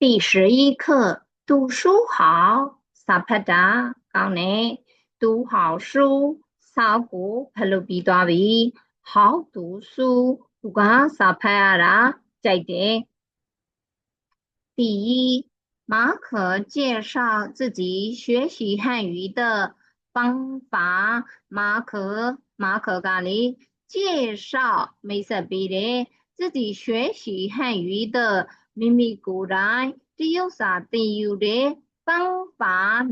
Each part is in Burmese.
第十一课，读书好，萨帕达高内，读好书，萨古帕鲁比多比，好读书，乌嘎萨帕亚拉在的。第一，马可介绍自己学习汉语的方法。马可，马可咖喱介绍梅瑟比的自己学习汉语的。 မိမိကိုယ်တိုင်တရုတ်စာသင်ယူတဲ့方法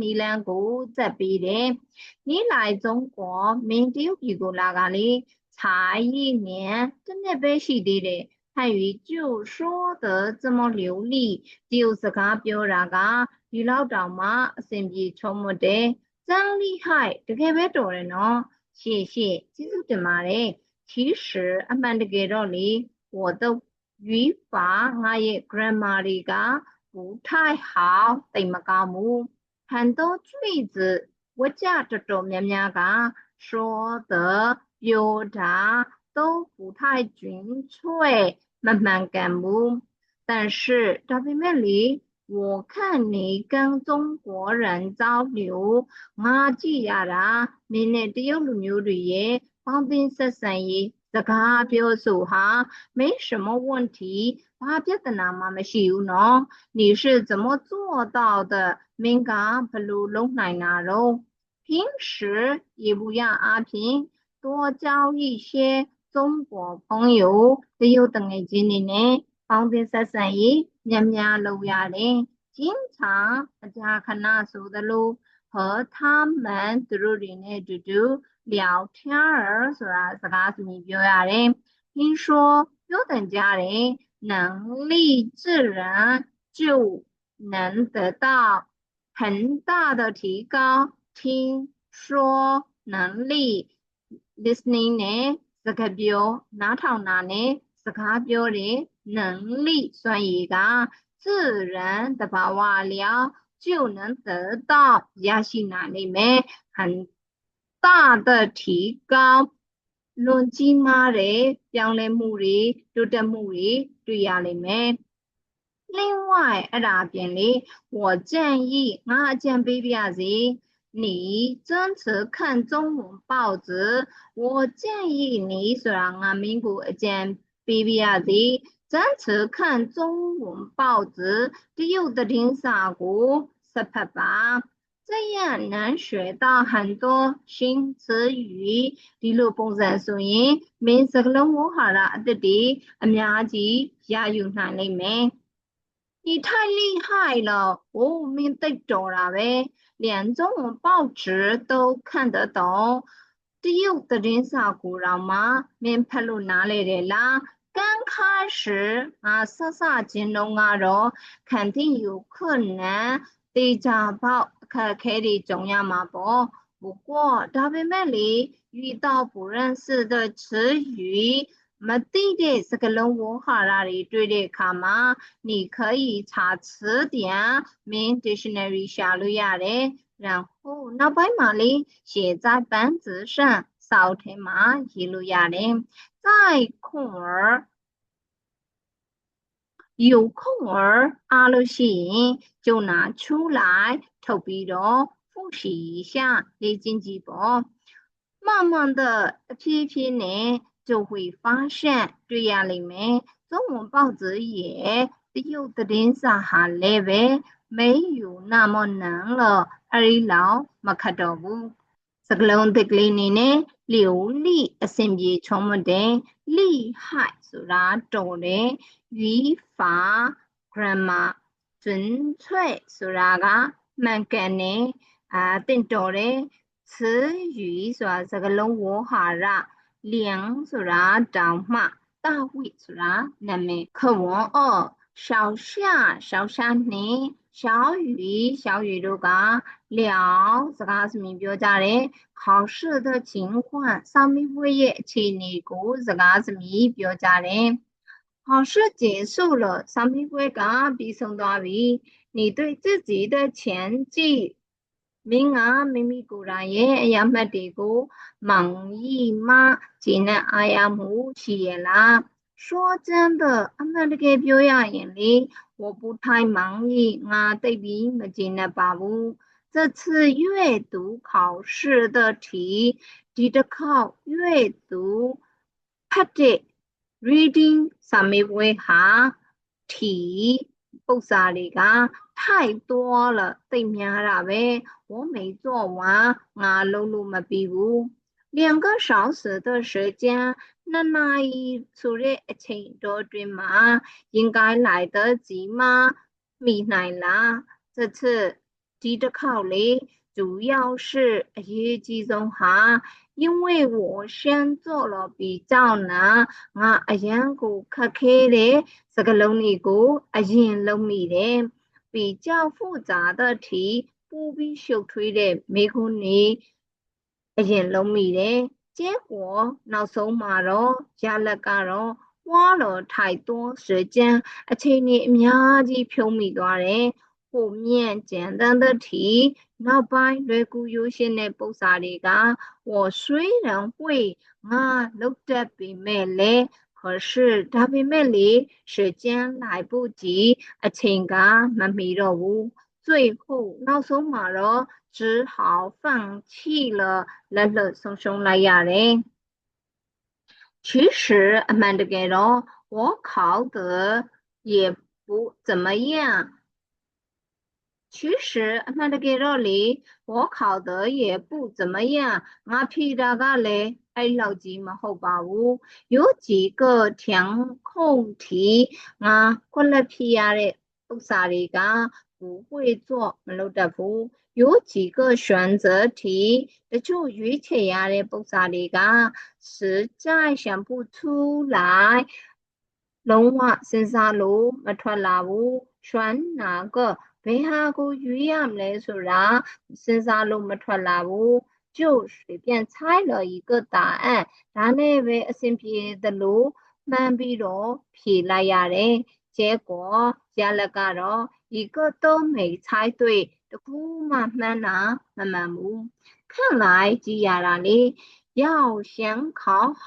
နီလန်ကိုစက်ပေးတယ်။နီ来中国မင်းတရုတ်ပြည်ကိုလာကလေ才一年တစ်နှစ်ပဲရှိသေးတယ်။汉语就说的这么流利တရုတ်စကားပြောတာကဒီလောက်တောင်မှအဆင်ပြေချုံမတယ်။真厉害တကယ်ပဲတော်တယ်နော်။谢谢ကျေးဇူးတင်ပါတယ်။其实အမှန်တကယ်တော့လေ我的 语法ငါရဲ့ grammar တွေက不太好တိတ်မကောင်းဘူး很多句子ဝကြတော်တော်များများက说的表达都不太准确မမှန်ကန်ဘူး但是ဒါပေမဲ့လေ我看你跟中国人交流ငါကြည့်ရတာမင်းနဲ့တရုတ်လူမျိုးတွေရဲ့ပေါင်းသင်းဆက်ဆံရေး စကားပြောဆိုဟာ没什么问题ဘာပြဿနာမှမရှိဘူးနော်你是怎么做到的မင်းကဘလို့လုပ်နိုင်တာတော့平时也不要阿平多交一些中国朋友တရုတ်တငယ်ချင်းတွေနဲ့ပေါင်းသင်းဆက်ဆံရေးများများလုပ်ရတယ်经常အကြာခဏဆိုသလို和他们သူတို့တွေနဲ့အတူတူ 聊天儿ဆိုတာစကားစမြည်ပြောရတယ်听说ပြောတယ်ကြားတယ်能力自然就能得到很大的提高听说能力 listening နဲ့စကားပြောနားထောင်တာနဲ့စကားပြောတဲ့能力စွမ်းရည်က自然တဘာဝအလျောက်就能得到ရရှိနိုင်လိမ့်မယ်很 大的提高，论斤码的表来木的，就这木的对呀里面。另外，阿拉边里，我建议我建贝比亚西，你坚持看中文报纸，我建议你虽然俺民国一件贝比亚西，坚持看中文报纸，只有的听啥歌，识拍吧。这样能学到很多新词语ဒီလိုပုံစံဆိုရင်မင်းစကလုံးဝဟာရအသစ်တွေအများကြီးရယူနိုင်လိမ့်မယ်你太厉害了哦မင်းသိတော်တာပဲ连中文报纸都看得懂တရုတ်သတင်းစာကိုတော့မှမင်းဖတ်လို့နားလေတယ်လား刚开始啊，上上金融啊，咯，肯定有困难。 တေချာပေါက်အခက်ခဲတွေကြုံရမှာပေါ့不过ဒါပေမဲ့လေ遇到不认识的词语မသိတဲ့စကားလုံးဝဟာရတွေတွေ့တဲ့အခါမှာ你可以查词典 main dictionary ရှာလို့ရတယ်然后နောက်ပိုင်းမှာလေ写在本子上စာအုပ်ထဲမှာရေးလို့ရတယ်在空儿 有空儿阿鲁信就拿出来投币的复习一下列经几本，慢慢的一批批呢就会发现，对呀，里面中文报纸也有的连上下来呗，没有那么难了，二老没看到不？ စကလုံးသစ်ကလေးနေနဲ့လီကိုလီအဆင်ပြေချုံးမတယ်လီဟိုက်ဆိုတာတော်တယ်ယူဖာ grammar စွန်းချွဲဆိုတာကမှန်ကန်တယ်အာတင့်တော်တယ်词语ဆိုတာစကလုံးဝဟာရလျံဆိုတာတောင်မှတဝိဆိုတာနာမည်ခဝွန်အော့ရှောင်းရှာရှောင်းရှာနှင်းရှောင်းယူရှောင်းယူတို့က 了自家是民表家的考试的情况，上面我也请你过自家是民表家的。考试结束了，上面我刚毕送到位，你对自己的成绩、名额、秘密果然也也没得过满意吗？只能哎呀，母亲啦。说真的，俺们这个表扬眼里，我不太满意，俺对比没进来吧不。这次阅读考试的题ဒီတစ်ခေါက်阅读ဖတ်တဲ့ reading စာမေးပွဲဟာ题ပု္ပ္ပစာတွေက太多了သိများတာပဲ我没做完ငါလုံးလို့မပြီးဘူး两个小时的时间နှစ်နာရီဆိုတဲ့အချိန်တော်တွင်မှာ应该来得及吗မိနိုင်လား这次 ဒီတစ်ခေါက်လေ主要是အရေးကြီးဆုံးဟာ因为我先做了比较难ငါအရန်ကိုခက်ခဲတဲ့စကားလုံးတွေကိုအရင်လုံးမိတယ်比较复杂的题ပိုပြီးရှုပ်ထွေးတဲ့မေးခွန်းတွေအရင်လုံးမိတယ်结果နောက်ဆုံးမှာတော့ရလဒ်ကတော့花了太多时间အချိန်ကြီးအများကြီးဖြုံးမိသွားတယ် 后面简单的题နောက်ပိုင်းလွယ်ကူရိုးရှင်းတဲ့ပုံစံတွေက我虽然会ငါလုပ်တတ်ပေမဲ့လည်း可是ဒါပေမဲ့လေ时间来不及အချိန်ကမမီတော့ဘူး最后နောက်ဆုံးမှာတော့只好放弃了လက်လွတ်ဆုံးရှုံးလိုက်ရတယ်其实အမှန်တကယ်တော့我考的也不怎么样 其实，那那个道理，我考的也不怎么样。俺批那个嘞，哎，老几嘛好吧无，有几个填空题，俺过了批呀嘞，不啥的个不会做，没弄得不。有几个选择题，这就语且呀嘞，不啥的个，实在想不出来，龙啊，身上路没穿拉乌，选哪个？ ဘယ်ဟာကိုရွေးရမလဲဆိုတာစဉ်းစားလို့မထွက်လာဘူး就随便猜了一个答案ဒါနဲ့ပဲအဆင်ပြေသလိုမှန်းပြီးတော့ဖြေလိုက်ရတယ်结果ရလဒ်ကတော့一个都没猜对တခုမှမှန်းတာမမှန်ဘူး看来ကြည်ရတာလေ要想考好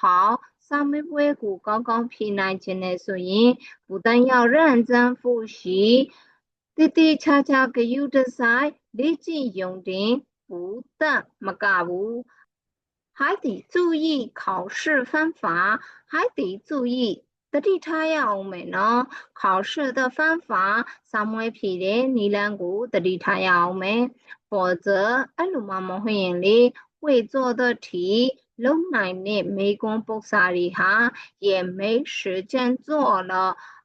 စာမေးပွဲကိုကောင်းကောင်းဖြေနိုင်ခြင်းနဲ့ဆိုရင်不但要认真复习 တည်တည်ချာချာဂယုတဆိုင်လေ့ကျင့်ယုံတင်不但မကဘူး还得注意考试方法还得注意တတိထားရအောင်မယ်နော်考试的方法စာမွေးဖြေတဲ့နီလန်းကိုတတိထားရအောင်မယ်否则အဲ့လိုမှမဟုတ်ရင်လေ会做的题လုံနိုင်တဲ့မေကွန်းပု္ပ္ပစာတွေဟာ也没时间做了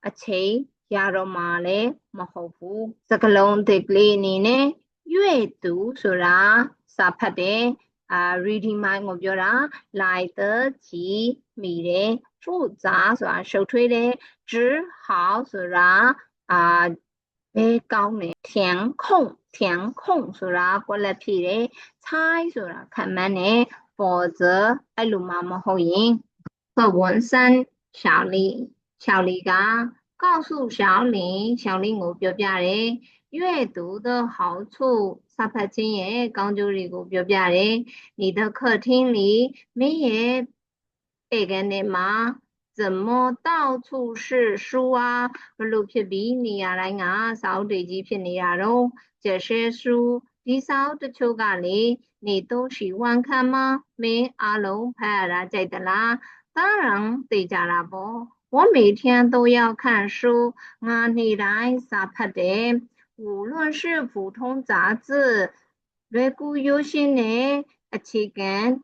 အချိန် ရတော့မှာလည်းမဟုတ်ဘူးစကလုံးသစ်ကလေးအနေနဲ့ရွေသူဆိုတာစာဖတ်တယ်အာ reading mind ကိုပြောတာ like the g မိတယ်ထို့ကြားဆိုတာရှုပ်ထွေးတယ် zhi hao ဆိုတာအာဘဲကောင်းတယ်ထန်ခုံထန်ခုံဆိုတာကိုလက်ဖြည့်တယ်ချိုင်းဆိုတာခံမှန်းတယ်ပေါ်ဇအဲ့လိုမှမဟုတ်ရင်သဝန်စံရှောင်းလေးရှောင်းလေးက 告诉小林，小林我ပြောပြတယ်阅读的好处စာဖတ်ခြင်းရဲ့ကောင်းကျိုးတွေကိုပြောပြတယ်你的客厅里မင်းရဲ့ဧကန်ထဲမှာ怎么到处是书啊ဘလို့ဖြစ်ပြီးနေရာတိုင်းကစာအုပ်တွေကြီးဖြစ်နေတာတော့这些书ဒီစာအုပ်တချို့ကလေ你都喜欢看吗မင်းအားလုံးဖတ်ရတာကြိုက်သလား当然သိကြတာပေါ့ 我每天都要看书，我你来啥拍的？无论是普通杂志、瑞古有线的期刊、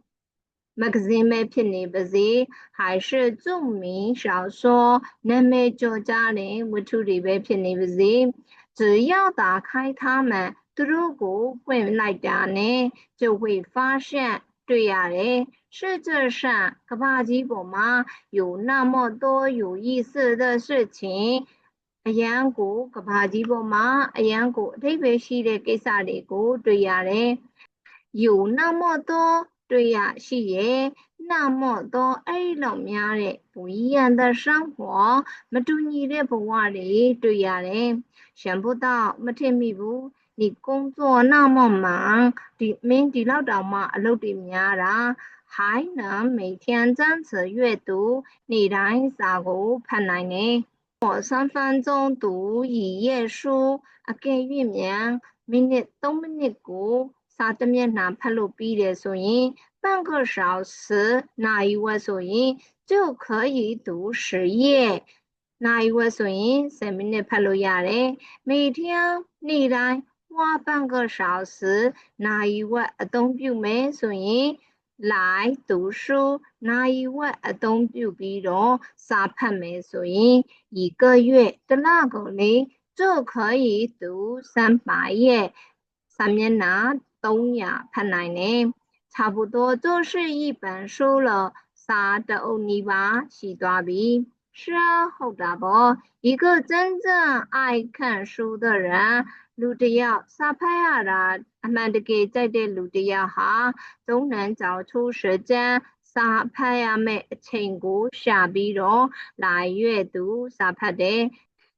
magazine 片的不是，还是着名小说、那么作家的我处理的片的不是，只要打开它们，如果会来讲呢，就会发现。对呀嘞， 世界上ကဘာကြီးပေါ်မှာ有那么多有意思的事情အရန်ကိုကဘာကြီးပေါ်မှာအရန်ကိုအထိပ္ပယ်ရှိတဲ့ကိစ္စတွေကိုတွေ့ရတယ်有那么多တွေ့ရရှိရဲ့那么多အဲ့ဒီလောက်များတဲ့不一样的生活မတူညီတဲ့ဘဝတွေတွေ့ရတယ်想不到မထင်မိဘူး你工作那么忙ဒီမင်းဒီလောက်တောင်မှအလုပ်တွေများတာ 还能每天坚持阅读，你တိုင်းစာကိုဖတ်နိုင်တယ်။我三分钟读一页书အကယ်၍မြန်မိနစ်3မိနစ်ကိုစာတစ်မျက်နှာဖတ်လို့ပြီးတယ်ဆိုရင်半个小时နာရီဝက်ဆိုရင်就可以读十页နာရီဝက်ဆိုရင်10မိနစ်ဖတ်လို့ရတယ်။每天နေ့တိုင်း花半个小时နာရီဝက်အသုံးပြုမယ်ဆိုရင် 来读书နာရီဝက်အသုံးပြုပြီးတော့စာဖတ်မယ်ဆိုရင်一个月တစ်လကုန်လေး就可以读三百页စာမျက်နှာ300ဖတ်နိုင်တယ်差不多就是一本书了စာတအုပ်နီးပါးရှိသွားပြီ 生好大宝，一个真正爱看书的人，路德耀撒派亚的阿曼德给在的路德耀哈，总能找出时间撒派亚妹请古傻逼容来阅读撒派的，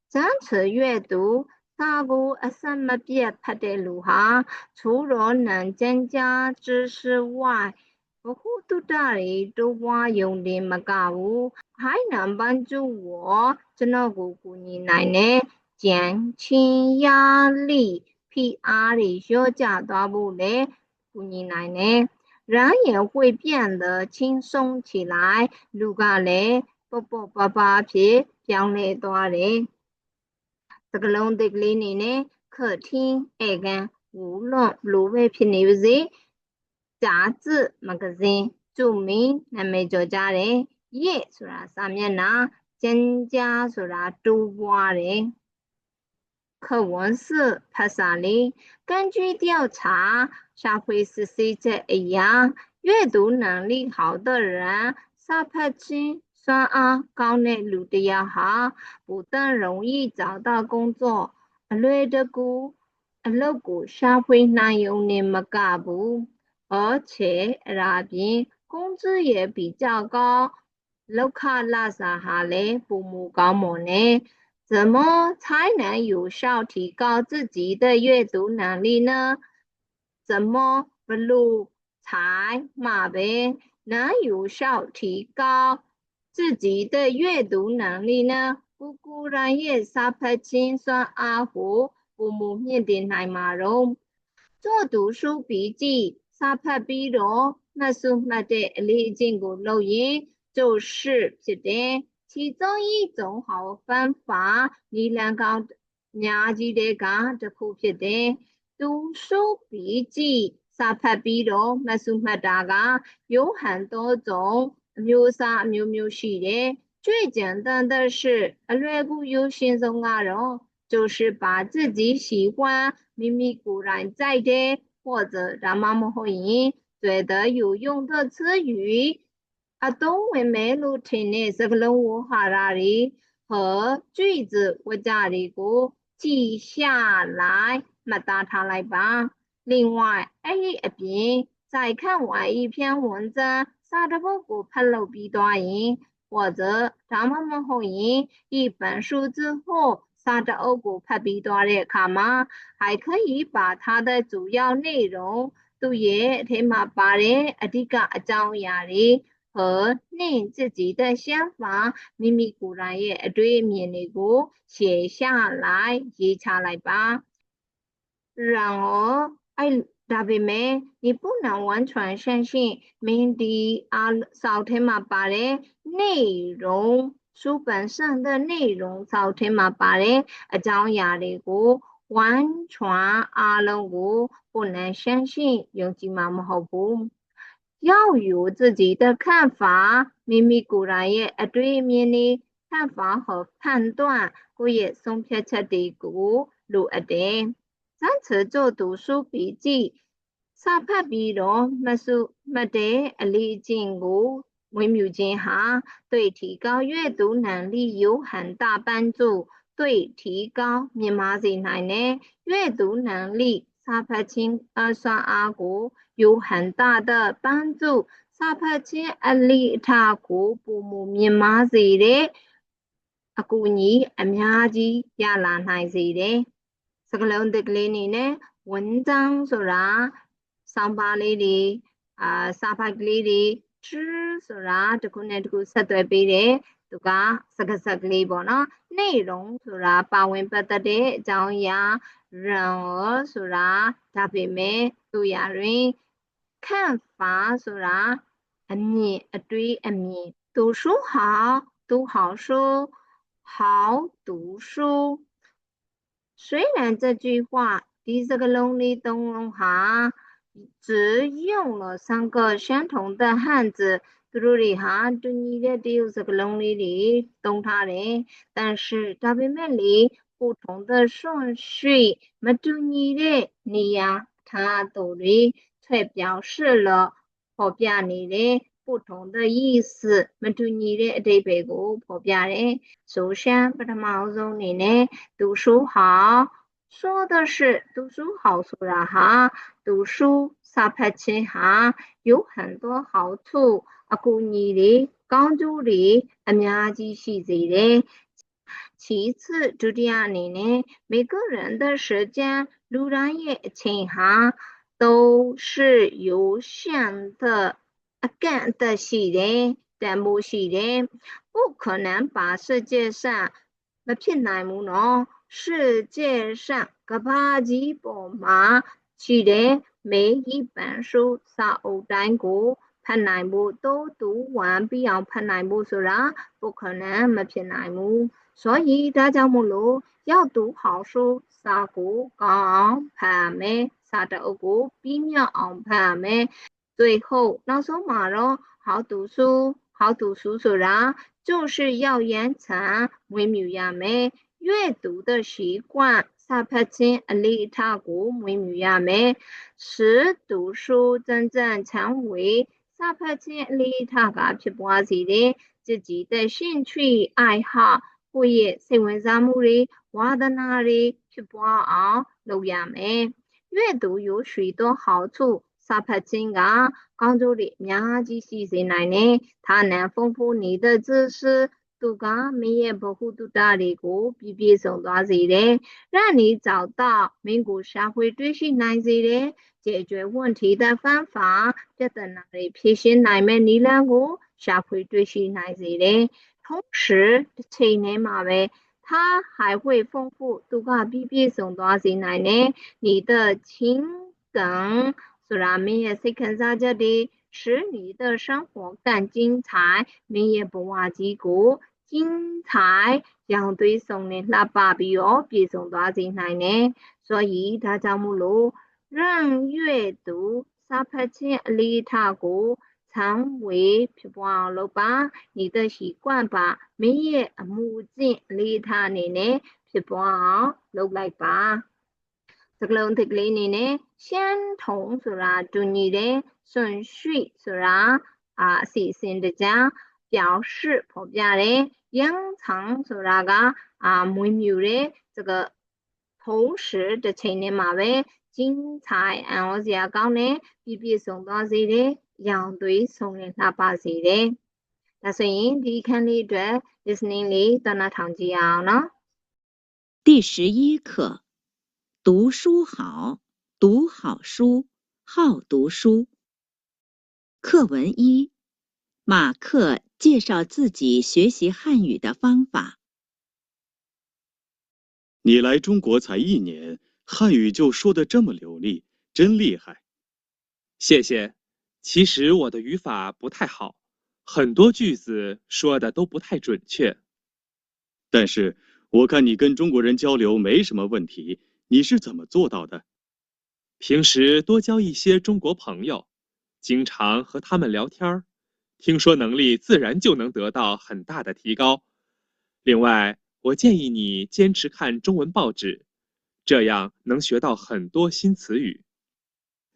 坚持阅读。他国阿什么别拍的路哈，除了能增加知识外，不糊涂的人都往用的没干物。 ဘူး။ဟိုင်းနံပန်းကျူဝကျွန်တော်ကိုကူညီနိုင်တဲ့减轻压力ဖိအားတွေလျော့ကျသွားဖို့လည်းကူညီနိုင်တယ်။人也会变得轻松起来လူကလည်းပေါ့ပေါ့ပါပါဖြစ်ပြောင်းလဲသွားတယ်။စကလုံးတိတ်ကလေးနေနဲ့客厅ဧကန်无论ဘလို့ပဲဖြစ်နေပါစေ杂志မဂဇင်း着名နာမည်ကျော်ကြတယ်။ ရဲ့ဆိုတာစာမျက်နှာကျန်းကြားဆိုတာတိုးပွားတယ်။课文是拍萨林。根据调查，社会实施者一样，阅读能力好的人，စာဖတ်ခြင်းစွမ်းအားကောင်းတဲ့လူတစ်ယောက်ဟာ不但容易找到工作အလွယ်တကူအလုပ်ကိုရှာဖွေနိုင်ုံနဲ့မကဘူး而且အရာပြင်工资也比较高 လောက်ခလစာဟာလည်းပုံမူကောင်းမွန်နဲ့怎么才能有效提高自己的阅读能力呢？怎么不如才马呗能有效提高自己的阅读能力呢？不固然也撒拍清算阿胡不母面点奶马蓉做读书笔记撒拍比罗那是那的例境古漏音 就是撇点，其中一种好方法，你两个年纪的讲这撇点，读书笔记。沙帕比罗、马苏马大纲有很多种，没有啥没有没。最简单的是，阿瑞有先生然后，就是把自己喜欢、秘密固然在的，或者让妈妈和人觉得有用的词语， အသုံးဝင်မယ်လို့ထင်တဲ့စကားလုံးဝဟာရတွေ和句子ဝကြတွေကို记下来မှတ်သားထားလိုက်ပါ另外အဲ့ဒီအပြင်再看完一篇文章စာတစ်ပုဒ်ကိုဖတ်လို့ပြီးသွားရင်或者ဒါမှမဟုတ်ရင်一本书之后စာတအုပ်ကိုဖတ်ပြီးသွားတဲ့အခါမှာ还可以把它的主要内容သူ့ရဲ့အထဲမှာပါတဲ့အဓိကအကြောင်းအရာတွေ 和令自己的想法မိမိကိုယ်တိုင်ရဲ့အတွေ့အမြင်တွေကို写下来ရေးချလိုက်ပါ然而အဲ့ဒါပေမဲ့你不能完全相信မင်းဒီအစာထဲမှာပါတဲ့内容书本上的内容စာထဲမှာပါတဲ့အကြောင်းအရာတွေကို完全အားလုံးကို不能相信ယုံကြည်မှာမဟုတ်ဘူး 要有自己的看法，မိမိကိုယ်တိုင်ရဲ့အတွေ့အမြင်တွေ看法和判断ကိုယ့်ရဲ့ဆုံးဖြတ်ချက်တွေကိုလိုအပ်တယ်။စမ်းချ做读书笔记စာဖတ်ပြီးတော့မစုမှတ်တဲ့အလေးအကျင့်ကိုဝင်မြူခြင်းဟာ对提高阅读能力有很大帮助，对提高မြင့်မားစေနိုင်တဲ့阅读能力စာဖတ်ခြင်းအစွမ်းအားကို 有很大的帮助စာဖတ်ခြင်းအလိအထကိုပုံမမြင်မားစေတဲ့အကူအညီအများကြီးရလာနိုင်စေတယ်စကလုံးတက်ကလေးနေနဲ့ဝန်တန်းဆိုတာစောင်းပါလေးတွေ အာစာဖတ်ကလေးတွေ true ဆိုတာတစ်ခုနဲ့တစ်ခုဆက်သွယ်ပေးတယ်သူကစကားစက်ကလေးပေါ့နော်နေရုံဆိုတာပါဝင်ပတ်သက်တဲ့အကြောင်းအရာ ရံဆိုတာဒါပေမဲ့သူရတွင်ခန့်ဖာဆိုတာအမြင်အတွေးအမြင်读书好读好书好读书虽然这句话ဒီစကလုံးလေးသုံးလုံးဟာ只用了三个相同的汉字，သူတို့တွေဟာတူညီတဲ့တရုတ်စကားလုံးလေးတွေသုံးထားတယ်။但是ဒါပေမဲ့လေ 不同的顺序မတူညီတဲ့နေရာထားသူတွေ却表示了ဖော်ပြနေတဲ့不同的意思မတူညီတဲ့အဓိပ္ပာယ်ကိုဖော်ပြတယ်။ဆိုရှမ်းပထမအဆုံးအနေနဲ့读书好说的是读书好ဆိုတာဟာ读书စာဖတ်ခြင်းဟာ有很多好处အကူအညီတွေကောင်းကျိုးတွေအများကြီးရှိစေတယ် 其次，朱迪亚奶奶，每个人的时间、路然也情行，都是有限的、啊干的事情，但不是人不可能把世界上မဖြစ်နိုင်ဘူးနော်世界上ကဘာကြီးပေါ်မှာရှိတဲ့每一本书စာအုပ်တိုင်းကိုဖတ်နိုင်ဖို့တိုးတူဝမ်းပြီးအောင်ဖတ်နိုင်ဖို့ဆိုတာပုခဏမဖြစ်နိုင်ဘူး 所以ဒါကြောင့်မို့လို့要读好书စာကိုကောင်းအောင်ဖတ်ရမယ်စာတအုပ်ကိုပြီးမြောက်အောင်ဖတ်ရမယ်最后နောက်ဆုံးမှာတော့好读书好读书ဆိုတာ就是要养成မွေးမြူရမယ်阅读的习惯စာဖတ်ခြင်းအလေးအထားကိုမွေးမြူရမယ်使读书真正成为စာဖတ်ခြင်းအလေးအထားကဖြစ်ပွားစေတဲ့自己的兴趣爱好 ကိုယ့်ရဲ့စိတ်ဝင်စားမှုတွေဝါသနာတွေဖြစ်ပွားအောင်လုပ်ရမယ်阅读有许多好处စာဖတ်ခြင်းကကောင်းကျိုးတွေအများကြီးရှိစေနိုင်တယ်။它能丰富你的知识သူကမင်းရဲ့ဗဟုသုတတွေကိုပြည့်ပြည့်စုံသွားစေတယ်။让你找到မင်းကိုရှာဖွေတွေ့ရှိနိုင်စေတယ်။解决问题的方法ပြဿနာတွေဖြေရှင်းနိုင်မဲ့နည်းလမ်းကိုရှာဖွေတွေ့ရှိနိုင်စေတယ်။ 同时တစ်ချိန်တည်းမှာပဲ它还会丰富သူကပြည့်ပြည့်စုံသွားစေနိုင်တယ်။你的情感ဆိုတာမင်းရဲ့စိတ်ခံစားချက်တွေ使你的生活更精彩မင်းရဲ့ဘဝကြီးကို精彩让对送的လှပပြီးတော့ပြည့်စုံသွားစေနိုင်တယ်။所以ဒါကြောင့်မို့လို့让阅读စာဖတ်ခြင်းအလေးထားကို 常为ဖြစ်ပွားအောင်လုပ်ပါ你的习惯ပါမင်းရဲ့အမှုအကျင့်အလေးထားအနေနဲ့ဖြစ်ပွားအောင်လုပ်လိုက်ပါစကလုံးတစ်ကလေးအနေနဲ့ရှမ်းထုံဆိုတာတူညီတယ်顺序ဆိုတာအာအစီအစဉ်တကြား表示ဖော်ပြတယ်央藏ဆိုတာကအာမွေးမြူတဲ့这个同时တစ်ချိန်တည်းမှာပဲ精彩အံ့ဩစရာကောင်းတဲ့ပြည့်ပြည့်စုံသွားစေတဲ့ ရောင်သွေးဆုံလင်လှပစေတဲ့ဒါဆိုရင်ဒီအခန်းလေးအတွက် listening လေးသနာထောင်ကြည့်အောင်နော်第十一课，读书好，读好书，好读书。课文一，马克介绍自己学习汉语的方法。你来中国才一年，汉语就说的这么流利，真厉害！谢谢。 其实我的语法不太好，很多句子说的都不太准确。但是我看你跟中国人交流没什么问题，你是怎么做到的？平时多交一些中国朋友，经常和他们聊天儿。听说能力自然就能得到很大的提高。另外，我建议你坚持看中文报纸，这样能学到很多新词语。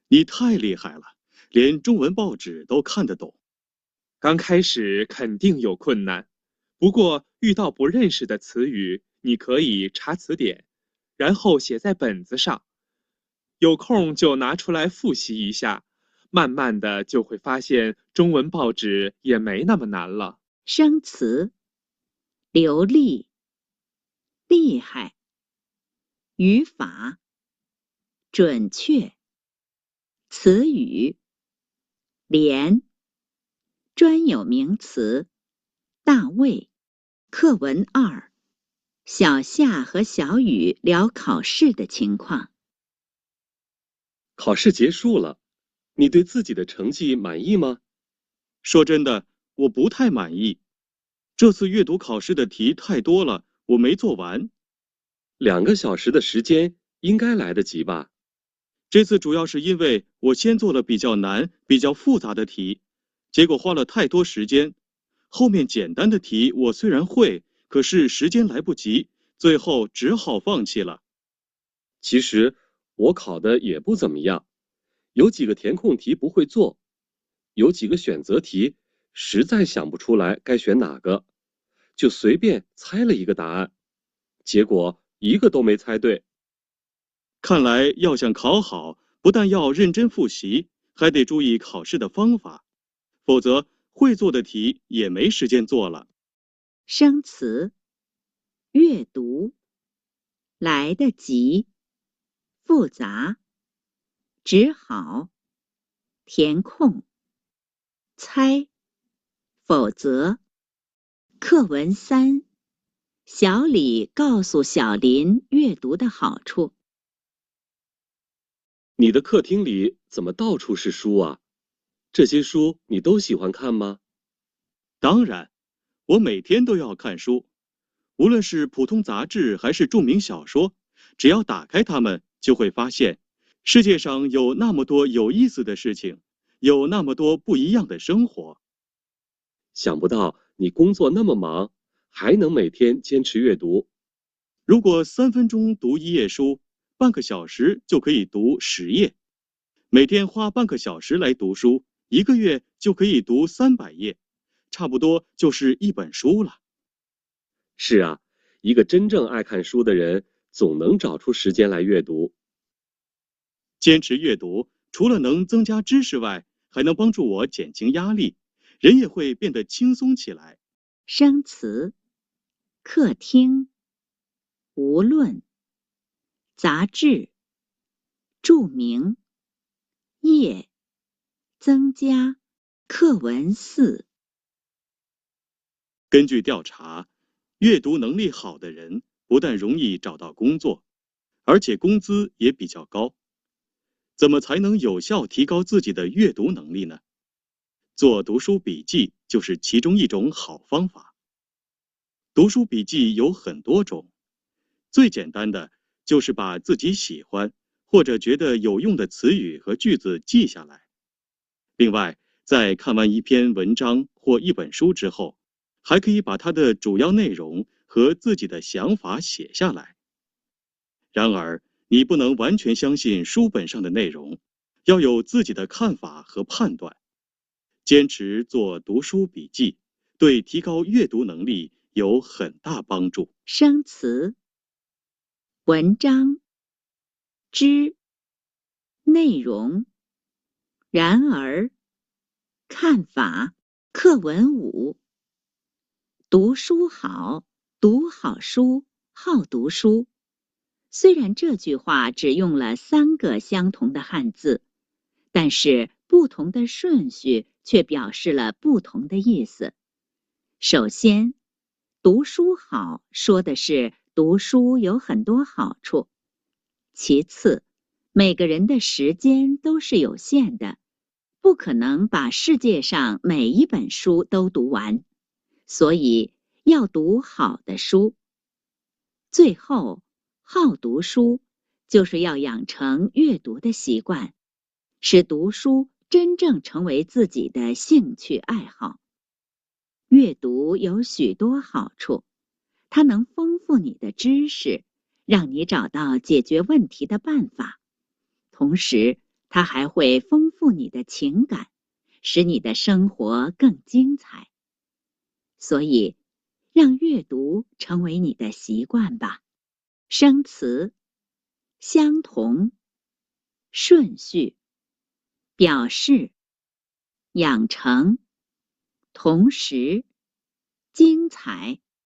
你太厉害了，连中文报纸都看得懂。刚开始肯定有困难，不过遇到不认识的词语，你可以查词典，然后写在本子上，有空就拿出来复习一下。慢慢的就会发现，中文报纸也没那么难了。生词：流利、厉害、语法、准确、词语、连。专有名词：大卫。课文二：小夏和小雨聊考试的情况。考试结束了，你对自己的成绩满意吗？说真的，我不太满意。这次阅读考试的题太多了，我没做完。两个小时的时间应该来得及吧？这次主要是因为我先做了比较难、比较复杂的题，结果花了太多时间。后面简单的题我虽然会，可是时间来不及，最后只好放弃了。其实。我考的也不怎么样，有几个填空题不会做，有几个选择题实在想不出来该选哪个，就随便猜了一个答案，结果一个都没猜对。看来要想考好，不但要认真复习，还得注意考试的方法，否则会做的题也没时间做了。生词：阅读，来得及。复杂，只好填空，猜，否则。课文三，小李告诉小林阅读的好处。你的客厅里怎么到处是书啊？这些书你都喜欢看吗？当然，我每天都要看书，无论是普通杂志还是著名小说，只要打开它们。就会发现，世界上有那么多有意思的事情，有那么多不一样的生活。想不到你工作那么忙，还能每天坚持阅读。如果三分钟读一页书，半个小时就可以读十页。每天花半个小时来读书，一个月就可以读三百页，差不多就是一本书了。是啊，一个真正爱看书的人。总能找出时间来阅读。坚持阅读，除了能增加知识外，还能帮助我减轻压力，人也会变得轻松起来。生词：客厅、无论、杂志、著名、页、增加。课文四。根据调查，阅读能力好的人。不但容易找到工作，而且工资也比较高。怎么才能有效提高自己的阅读能力呢？做读书笔记就是其中一种好方法。读书笔记有很多种，最简单的就是把自己喜欢或者觉得有用的词语和句子记下来。另外，在看完一篇文章或一本书之后，还可以把它的主要内容。和自己的想法写下来。然而，你不能完全相信书本上的内容，要有自己的看法和判断。坚持做读书笔记，对提高阅读能力有很大帮助。生词：文章、之、内容、然而、看法。课文五：读书好。读好书，好读书。虽然这句话只用了三个相同的汉字，但是不同的顺序却表示了不同的意思。首先，读书好说的是读书有很多好处。其次，每个人的时间都是有限的，不可能把世界上每一本书都读完，所以。要读好的书，最后好读书就是要养成阅读的习惯，使读书真正成为自己的兴趣爱好。阅读有许多好处，它能丰富你的知识，让你找到解决问题的办法；同时，它还会丰富你的情感，使你的生活更精彩。所以。让阅读成为你的习惯吧。生词：相同、顺序、表示、养成、同时、精彩。